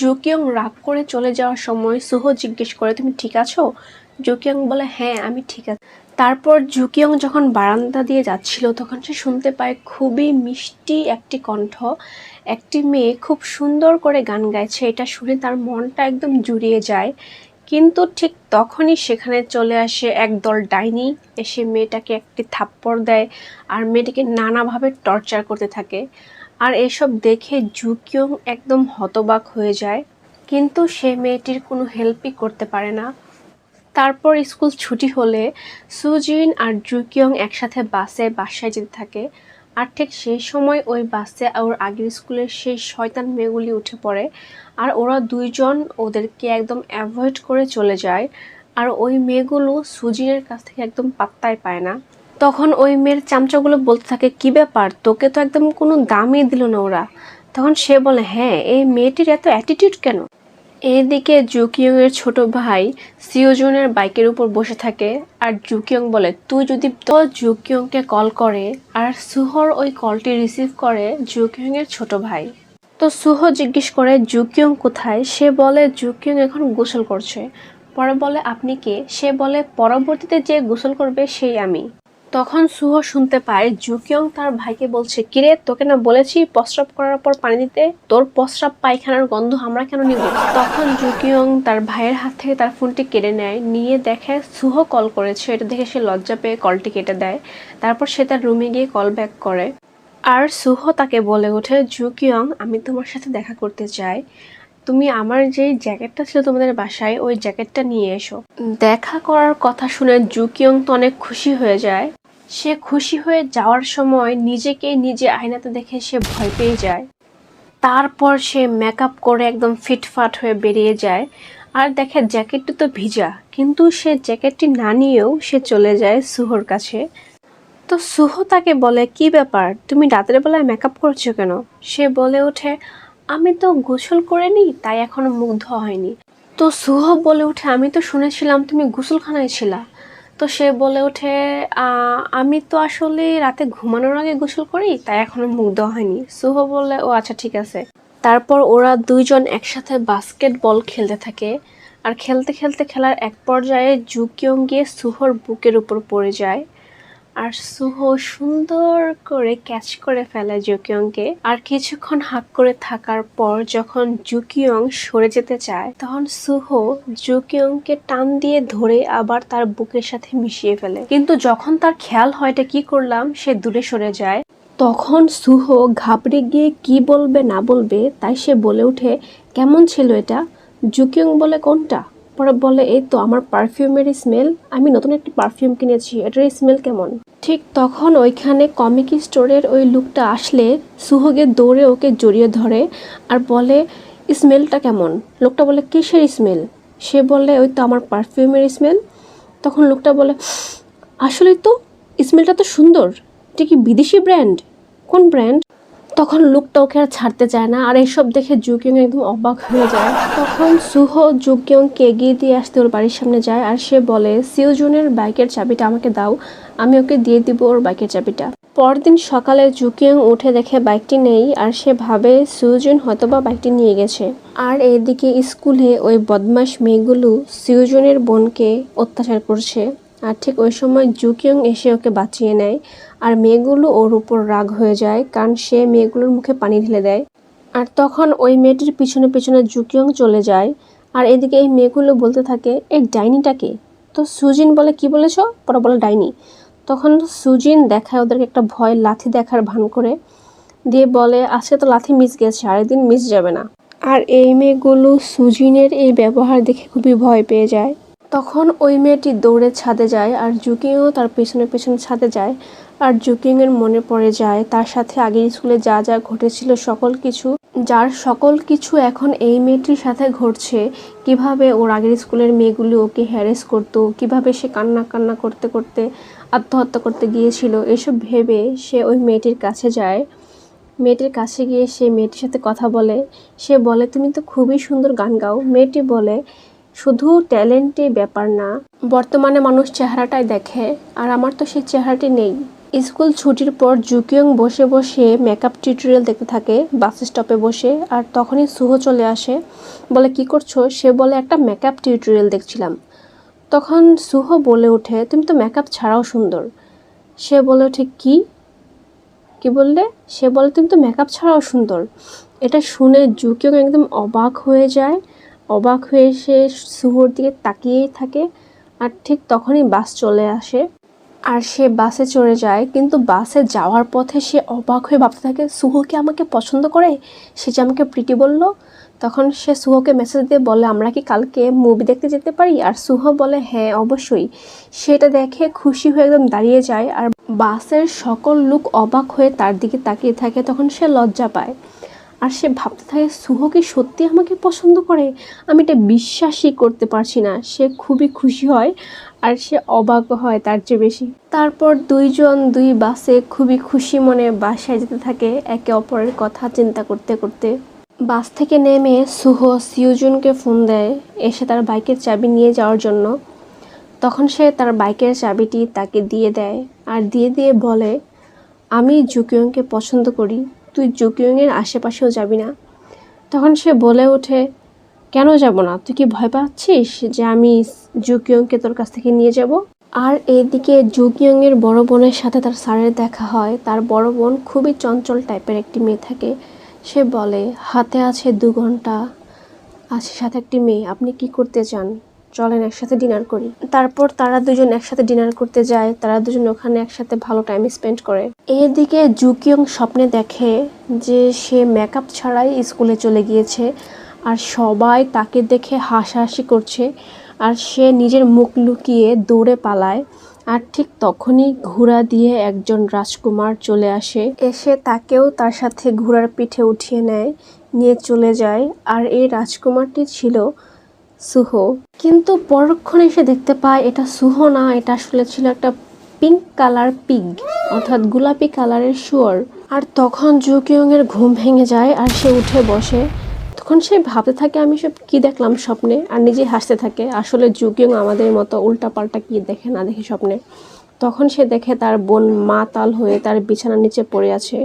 জুকিয়ং রাগ করে চলে যাওয়ার সময় সুহ জিজ্ঞেস করে, তুমি ঠিক আছো? জুকিয়ং বলে হ্যাঁ আমি ঠিক আছি। তারপর জুকিয়ং যখন বারান্দা দিয়ে যাচ্ছিল, তখন সে শুনতে পায় খুবই মিষ্টি একটি কণ্ঠ। একটি মেয়ে খুব সুন্দর করে গান গাইছে, এটা শুনে তার মনটা একদম জুড়িয়ে যায়। কিন্তু ঠিক তখনই সেখানে চলে আসে একদল ডাইনি, এসে মেয়েটাকে একটি থাপ্পড় দেয় আর মেয়েটিকে নানাভাবে টর্চার করতে থাকে। আর এসব দেখে জুকিয়ং একদম হতবাক হয়ে যায়। কিন্তু সে মেয়েটির কোনো হেল্পই করতে পারে না। তারপর স্কুল ছুটি হলে সুজিন আর জুকিয়ং একসাথে বাসে বাসায় যেতে থাকে। আর ঠিক সেই সময় ওই বাসে ওর আগের স্কুলের সেই শয়তান মেয়েগুলি উঠে পড়ে। আর ওরা দুইজন ওদেরকে একদম অ্যাভয়েড করে চলে যায়। আর ওই মেয়েগুলো সুজিনের কাছ থেকে একদম পাত্তাই পায় না। তখন ওই মেয়ের চামচাগুলো বলতে থাকে, কি ব্যাপার? তোকে তো একদম কোনো দামই দিল না ওরা। তখন সে বলে হ্যাঁ এই মেয়েটির এত অ্যাটিটিউড কেন? এদিকে জুকিয়ং এর ছোট ভাই সিওজনের বাইকের উপর বসে থাকে আর জুকিয়ং বলে, তুই যদি তো জুকিয়ংকে কল করে আর সুহর ওই কলটি রিসিভ করে জুকিয়ং এর ছোট ভাই। তো সুহ জিজ্ঞেস করে, জুকিয়ং কোথায়? সে বলে, জুকিয়ং এখন গোসল করছে। পরে বলে, আপনি কে? সে বলে, পরবর্তীতে যে গোসল করবে সেই আমি। তখন সুহ শুনতে পায়, জুকিয়ং তার ভাইকে বলছে, কিরে, তোকে না বলেছি প্রস্রাব করার পর পানি দিতে? তোর প্রস্রাব পায়খানার গন্ধ আমরা কেন নিব? তখন জুকিয়ং তার ভাইয়ের হাত থেকে তার ফোনটি কেড়ে নেয়, নিয়ে দেখে সুহ কল করেছে, এটা দেখে সে লজ্জা পেয়ে কলটি কেটে দেয়। তারপর সে তার রুমে গিয়ে কল ব্যাক করে। আর সুহ তাকে বলে ওঠে, জুকিয়ং, আমি তোমার সাথে দেখা করতে চাই। তুমি আমার যে জ্যাকেটটা ছিল তোমাদের বাসায়, ওই জ্যাকেটটা নিয়ে এসো। দেখা করার কথা শুনে জুকিয়ং তো অনেক খুশি হয়ে যায়। সে খুশি হয়ে যাওয়ার সময় নিজেকে নিজে আয়নাতে দেখে সে ভয় পেয়ে যায়। তারপর সে মেকআপ করে একদম ফিটফাট হয়ে বেরিয়ে যায়। আর দেখে জ্যাকেটটি তো ভিজা, কিন্তু সে জ্যাকেটটি না নিয়েও সে চলে যায় সুহর কাছে। তো সুহ তাকে বলে, কি ব্যাপার? তুমি রাতের বেলায় মেকআপ করছ কেন? সে বলে ওঠে, আমি তো গোসল করিনি, তাই এখনও মুগ্ধ হয়নি। তো সুহ বলে ওঠে, আমি তো শুনেছিলাম তুমি গোসলখানায় ছিলা। তো সে বলে ওঠে আমি তো আসলে রাতে ঘুমানোর আগে গোসল করি, তাই এখনও মুখ দেওয়া হয়নি। সুহ বলে, ও আচ্ছা ঠিক আছে। তারপর ওরা দুইজন একসাথে বাস্কেটবল খেলতে থাকে। আর খেলতে খেলতে খেলার এক পর্যায়ে জুকিয়ং গিয়ে সুহর বুকের উপর পড়ে যায়। আর সুহ সুন্দর করে ক্যাচ করে ফেলে জুকিয়ংকে। আর কিছুক্ষণ হাক করে থাকার পর যখন জুকিয়ং সরে যেতে চায়, তখন সুহ জুকিয়ংকে টান দিয়ে ধরে আবার তার বুকের সাথে মিশিয়ে ফেলে। কিন্তু যখন তার খেয়াল হয় এটা কি করলাম, সে দূরে সরে যায়। তখন সুহ ঘাবড়ে গিয়ে কি বলবে না বলবে, তাই সে বলে ওঠে, কেমন ছিল এটা? জুকিয়ং বলে কোনটা? পরে বলে, এই তো, আমার পারফিউমের স্মেল আমি নতুন একটি পারফিউম কিনেছি, এটার স্মেল কেমন? ঠিক তখন ওইখানে কমিক স্টোরের ওই লুকটা আসলে সুহগে দৌড়ে ওকে জড়িয়ে ধরে আর বলে, স্মেলটা কেমন? লোকটা বলে, কিসের স্মেল? সে বলে, ওই তো আমার পারফিউমের স্মেল। তখন লোকটা বলে, আসলে তো স্মেলটা তো সুন্দর। এটা কি বিদেশি ব্র্যান্ড? কোন ব্র্যান্ড? তখন লোকটা ওকে আর ছাড়তে চায় না, আর এইসব দেখে জুকিয়ং একদম অবাক হয়ে যায়। তখন সুহ জুকিয়ংকে এগিয়ে দিয়ে আসতে ওর বাড়ির সামনে যায়, আর সে বলে, সিওজুনের বাইকের চাবিটা আমাকে দাও, আমি ওকে দিয়ে দিব ওর বাইকের চাবিটা। পরদিন সকালে জুকিয়ং উঠে দেখে বাইকটি নেই, আর সে ভাবে সিওজুন হয়তোবা বাইকটি নিয়ে গেছে। আর এদিকে স্কুলে ওই বদমাস মেয়েগুলো সিওজুনের বোনকে অত্যাচার করছে। আর ঠিক ওই সময় জুকিয়ং এসে ওকে বাঁচিয়ে নেয়। আর মেয়েগুলো ওর উপর রাগ হয়ে যায়, কারণ সে মেয়েগুলোর মুখে পানি ঢেলে দেয়। আর তখন ওই মেয়েটির পিছনে পিছনে জুকিয়ং চলে যায়। আর এদিকে এই মেয়েগুলো বলতে থাকে, এই ডাইনিটাকে তো সুজিন বলে, কি বলেছ? পরে বলে, ডাইনি। তখন সুজিন দেখায় ওদেরকে একটা ভয় লাথি দেখার ভান করে। দিয়ে বলে, আজকে তো লাথি মিস গেছে আরেকদিন মিস যাবে না। আর এই মেয়েগুলো সুজিনের এই ব্যবহার দেখে খুবই ভয় পেয়ে যায়। তখন ওই মেয়েটি দৌড়ে ছাদে যায় আর জুকিংও তার পেছনে পেছনে ছাদে যায় আর জুকিংয়ের মনে পড়ে যায় তার সাথে আগের স্কুলে যা যা ঘটেছিল সকল কিছু, যার সকল কিছু এখন এই মেয়েটির সাথে ঘটছে। কীভাবে ওর আগের স্কুলের মেয়েগুলো ওকে হ্যারেস করতো, কীভাবে সে কান্না কান্না করতে করতে আত্মহত্যা করতে গিয়েছিল, এসব ভেবে সে ওই মেয়েটির কাছে যায়। মেয়েটির কাছে গিয়ে সে মেয়েটির সাথে কথা বলে। সে বলে, তুমি তো খুবই সুন্দর গান গাও। মেয়েটি বলে শুধু ট্যালেন্টই ব্যাপার না, বর্তমানে মানুষ চেহারাটাই দেখে, আর আমার তো সেই চেহারাটি নেই। স্কুল ছুটির পর জুকিয়ং বসে বসে মেকআপ টিউটোরিয়াল দেখতে থাকে বাস স্টপে বসে, আর তখনই সুহ চলে আসে, বলে, কি করছ? সে বলে, একটা মেকআপ টিউটোরিয়াল দেখছিলাম। তখন সুহ বলে ওঠে, তুমি তো মেকআপ ছাড়াও সুন্দর। সে বলে ওঠে, কি? কি বললে? সে বলে, তুমি তো মেকআপ ছাড়াও সুন্দর। এটা শুনে জুকিও একদম অবাক হয়ে যায় অবাক হয়ে সে সুহর দিকে তাকিয়েই থাকে আর ঠিক তখনই বাস চলে আসে। আর সে বাসে চড়ে যায়, কিন্তু বাসে যাওয়ার পথে সে অবাক হয়ে ভাবতে থাকে সুহ কি আমাকে পছন্দ করে? সে যে আমাকে প্রীতি বলল, তখন সে সুহকে মেসেজ দিয়ে বলে, আমরা কি কালকে মুভি দেখতে যেতে পারি? আর সুহ বলে হ্যাঁ অবশ্যই। সেটা দেখে খুশি হয়ে একদম দাঁড়িয়ে যায়, আর বাসের সকল লোক অবাক হয়ে তার দিকে তাকিয়ে থাকে, তখন সে লজ্জা পায়। আর সে ভাবতে থাকে, সুহ কি সত্যি আমাকে পছন্দ করে? আমি এটা বিশ্বাসই করতে পারছি না। সে খুবই খুশি হয় আর সে অবাক হয় তার চেয়ে বেশি। তারপর দুইজন দুই বাসে খুবই খুশি মনে বাসায় যেতে থাকে, একে অপরের কথা চিন্তা করতে করতে। বাস থেকে নেমে সুহ সিউজুনকে ফোন দেয়, এসে তার বাইকের চাবি নিয়ে যাওয়ার জন্য। তখন সে তার বাইকের চাবিটি তাকে দিয়ে দেয় আর দিয়ে দিয়ে বলে, আমি জুকিয়ংকে পছন্দ করি। তুই জুকিয়ংয়ের আশেপাশেও যাবি না। তখন সে বলে ওঠে, কেন যাব না? তুই কি ভয় পাচ্ছিস যে আমি জুকিয়ংকে তোর কাছ থেকে নিয়ে যাব? আর এইদিকে জুকিয়ংয়ের বড় বোনের সাথে তার স্যারের দেখা হয়। তার বড় বোন খুবই চঞ্চল টাইপের একটি মেয়ে থাকে। সে বলে, হাতে আছে দু ঘণ্টা। আছে সাথে একটি মেয়ে। আপনি কি করতে চান? চলেন একসাথে ডিনার করি। তারপর তারা দুজন একসাথে ডিনার করতে যায়, তারা দুজন ওখানে একসাথে ভালো টাইম স্পেন্ড করে। এদিকে জুকিয়ং স্বপ্নে দেখে যে সে মেকআপ ছাড়াই স্কুলে চলে গিয়েছে আর সবাই তাকে দেখে হাসাহাসি করছে আর সে নিজের মুখ লুকিয়ে দৌড়ে পালায় আর ঠিক তখনই ঘোড়া দিয়ে একজন রাজকুমার চলে আসে। এসে তাকেও তার সাথে ঘোড়ার পিঠে উঠিয়ে নেয়, নিয়ে চলে যায় আর এই রাজকুমারটি ছিল সুহ। কিন্তু পরক্ষণে এসে দেখতে পায় এটা সুহ না, এটা আসলে ছিল একটা পিঙ্ক কালার পিগ অর্থাৎ গোলাপি কালারের শুয়োর। আর তখন জুকিয়ং এর ঘুম ভেঙে যায় আর সে উঠে বসে। তখন সে ভাবতে থাকে, আমি সব কি দেখলাম স্বপ্নে? আর নিজে হাসতে থাকে, আসলে জুকিয়ং আমাদের মতো উল্টাপাল্টা কি দেখে না দেখে স্বপ্নে? তখন সে দেখে তার বোন মা তাল হয়ে তার বিছানার নিচে পড়ে আছে।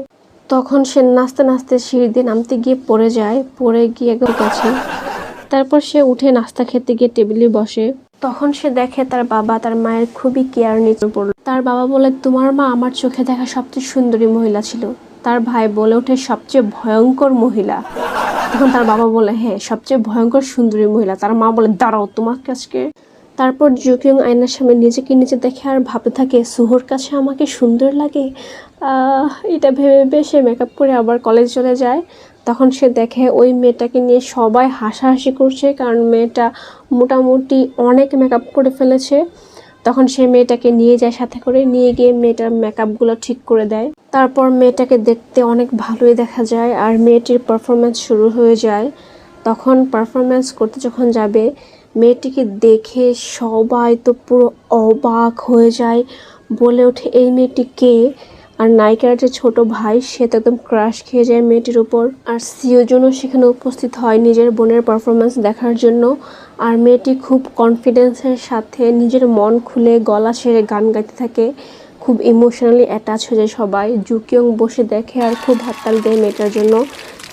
তখন সে নাচতে নাচতে সিঁড়ি দিয়ে নামতে গিয়ে পড়ে যায়, পড়ে গিয়ে কাছে তারপর সে উঠে নাস্তা খেতে গিয়ে টেবিলে বসে। তখন সে দেখে তার বাবা তার মায়ের খুবই কেয়ার নিতে পড়ল। তার বাবা বলে, তোমার মা আমার চোখে দেখা সবচেয়ে সুন্দরী মহিলা ছিল। তার ভাই বলে ওঠে, সবচেয়ে ভয়ঙ্কর মহিলা। তখন তার বাবা বলে হ্যাঁ সবচেয়ে ভয়ঙ্কর সুন্দরী মহিলা। তার মা বলে, দাঁড়াও তোমার কাছকে তারপর জুকিয়ং আয়নার সামনে নিজেকে নিজে দেখে আর ভাবতে থাকে, সুহর কাছে আমাকে সুন্দর লাগে? এটা ভেবে ভেবে সে মেকআপ করে আবার কলেজ চলে যায়। তখন সে দেখে ওই মেয়েটাকে নিয়ে সবাই হাসাহাসি করছে, কারণ মেয়েটা মোটামুটি অনেক মেকআপ করে ফেলেছে। তখন সে মেয়েটাকে নিয়ে যায় সাথে করে, নিয়ে গিয়ে মেয়েটার মেকআপগুলো ঠিক করে দেয়। তারপর মেয়েটাকে দেখতে অনেক ভালোই দেখা যায় আর মেয়েটির পারফরমেন্স শুরু হয়ে যায়। তখন পারফরমেন্স করতে যখন যাবে, মেয়েটিকে দেখে সবাই তো পুরো অবাক হয়ে যায়। বলে ওঠে, এই মেয়েটি কে? আর নায়িকার যে ছোট ভাই, সে তো একদম ক্রাশ খেয়ে যায় মেয়েটির উপর। আর সিওজনও সেখানে উপস্থিত হয় নিজের বোনের পারফরমেন্স দেখার জন্য। আর মেয়েটি খুব কনফিডেন্সের সাথে নিজের মন খুলে গলা ছেড়ে গান গাইতে থাকে। খুব ইমোশনালি অ্যাটাচ হয়ে যায় সবাই। জুকিয়ং বসে দেখে আর খুব হাততাল দেয় মেয়েটার জন্য।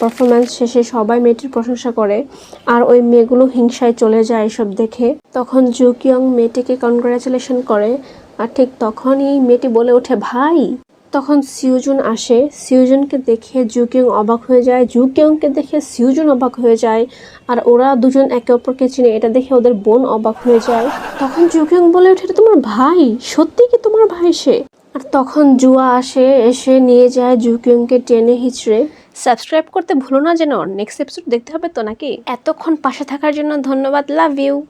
পারফরমেন্স শেষে সবাই মেয়েটির প্রশংসা করে। আর ওই মেয়েগুলো হিংসায় চলে যায় এসব দেখে। তখন জুকিয়ং মেয়েটিকে কনগ্রাচুলেশন করে। আর ঠিক তখনই মেয়েটি বলে ওঠে, ভাই তখন সিউজুন আসে। সিউজুনকে দেখে জুকিয়ং অবাক হয়ে যায়। জুকিয়ংকে দেখে সিউজুন অবাক হয়ে যায় আর ওরা দুজন একে অপরকে চিনে। এটা দেখে ওদের বোন অবাক হয়ে যায়। তখন জুকিয়ং বলে ওঠে "এটা তোমার ভাই? সত্যি কি তোমার ভাই সে? আর তখন জুয়া আসে এসে নিয়ে যায় জুকিয়ংকে টেনে হিচড়ে। সাবস্ক্রাইব করতে ভুলো না যেন। নেক্সট এপিসোড দেখতে হবে তো নাকি? এতক্ষণ পাশে থাকার জন্য ধন্যবাদ। Love you.